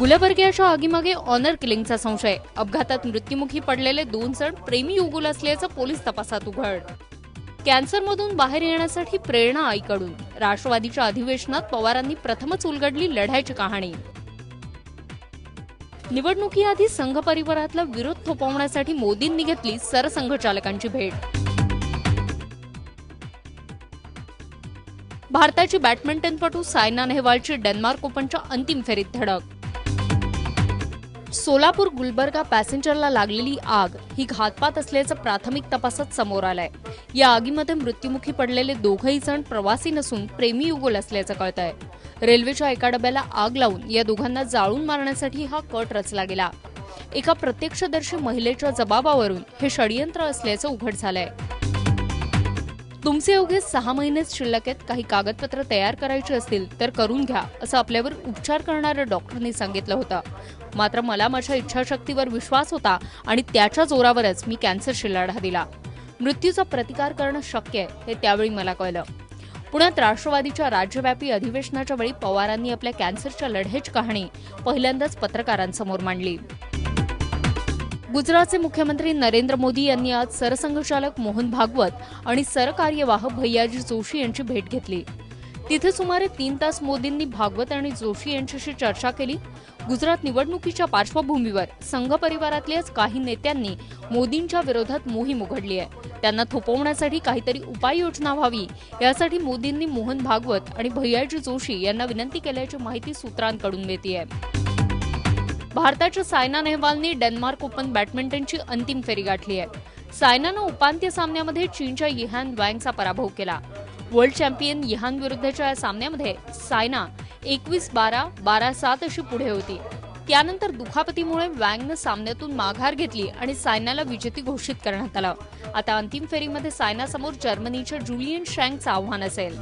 गुलबर्ग्याच्या आगीमागे honour किलिंगचा संशय. अपघातात मृत्युमुखी पडलेले दोन जण प्रेमी युगुल असल्याचं पोलीस तपासात उघड. कॅन्सरमधून बाहेर येण्यासाठी प्रेरणा आईकडून. राष्ट्रवादीच्या अधिवेशनात पवारांनी प्रथमच उलगडली लढायची कहाणी. निवडणुकीआधी संघ परिवारातला विरोध थोपवण्यासाठी मोदींनी घेतली सरसंघचालकांची भेट. भारताची बॅडमिंटनपटू सायना नेहवालची डेन्मार्क ओपनच्या अंतिम फेरीत धडक. सोलापूर गुलबर्गा पॅसेंजरला लागलेली आग ही घातपात असल्याचं प्राथमिक तपासात समोर आलंय. या आगीमध्ये मृत्युमुखी पडलेले दोघही जण प्रवासी नसून प्रेमी युगल असल्याचं कळतंय. रेल्वेच्या एका डब्याला आग लावून या दोघांना जाळून मारण्यासाठी हा कट रचला गेला. एका प्रत्यक्षदर्शी महिलेच्या जबाबावरून हे षडयंत्र असल्याचं उघड झालंय. तुमचे अवघे सहा महिनेच शिल्लक आहेत काही कागदपत्र तयार करायची असतील तर करून घ्या असं आपल्यावर उपचार करणाऱ्या डॉक्टरनी सांगितलं होतं. मात्र मला माझ्या इच्छाशक्तीवर विश्वास होता आणि त्याच्या जोरावरच मी कॅन्सरशी लढा दिला. मृत्यूचा प्रतिकार करणं शक्य आहे हे त्यावेळी मला कळलं. पुण्यात राष्ट्रवादीच्या राज्यव्यापी अधिवेशनाच्या वेळी पवारांनी आपल्या कॅन्सरच्या लढ्याची कहाणी पहिल्यांदाच पत्रकारांसमोर मांडली. गुजरातचे मुख्यमंत्री नरेंद्र मोदी यांनी आज सरसंघचालक मोहन भागवत आणि सरकार्यवाह भैयाजी जोशी यांची भेट घेतली. तिथे सुमारे तीन तास मोदींनी भागवत आणि जोशी यांच्याशी चर्चा केली. गुजरात निवडणुकीच्या पार्श्वभूमीवर संघ परिवारातल्याच काही नेत्यांनी मोदींच्या विरोधात मोहीम उघडली आहे. त्यांना थोपवण्यासाठी काहीतरी उपाययोजना व्हावी यासाठी मोदींनी मोहन भागवत आणि भैयाजी जोशी यांना विनंती केल्याची माहिती सूत्रांकडून मिळतीये. भारताच्या सायना नेहवालने डेन्मार्क ओपन बॅडमिंटनची अंतिम फेरी गाठली आहे. सायनानं उपांत्य सामन्यामध्ये चीनच्या यिहान वँगचा पराभव केला. वर्ल्ड चॅम्पियन यिहान विरुद्धच्या या सामन्यामध्ये सायना एकवीस बारा बारा सात अशी पुढे होती. त्यानंतर दुखापतीमुळे वँगनं सामन्यातून माघार घेतली आणि सायनाला विजेती घोषित करण्यात आलं. आता अंतिम फेरीमध्ये सायनासमोर जर्मनीच्या जुलियन शँगचं आव्हान असेल.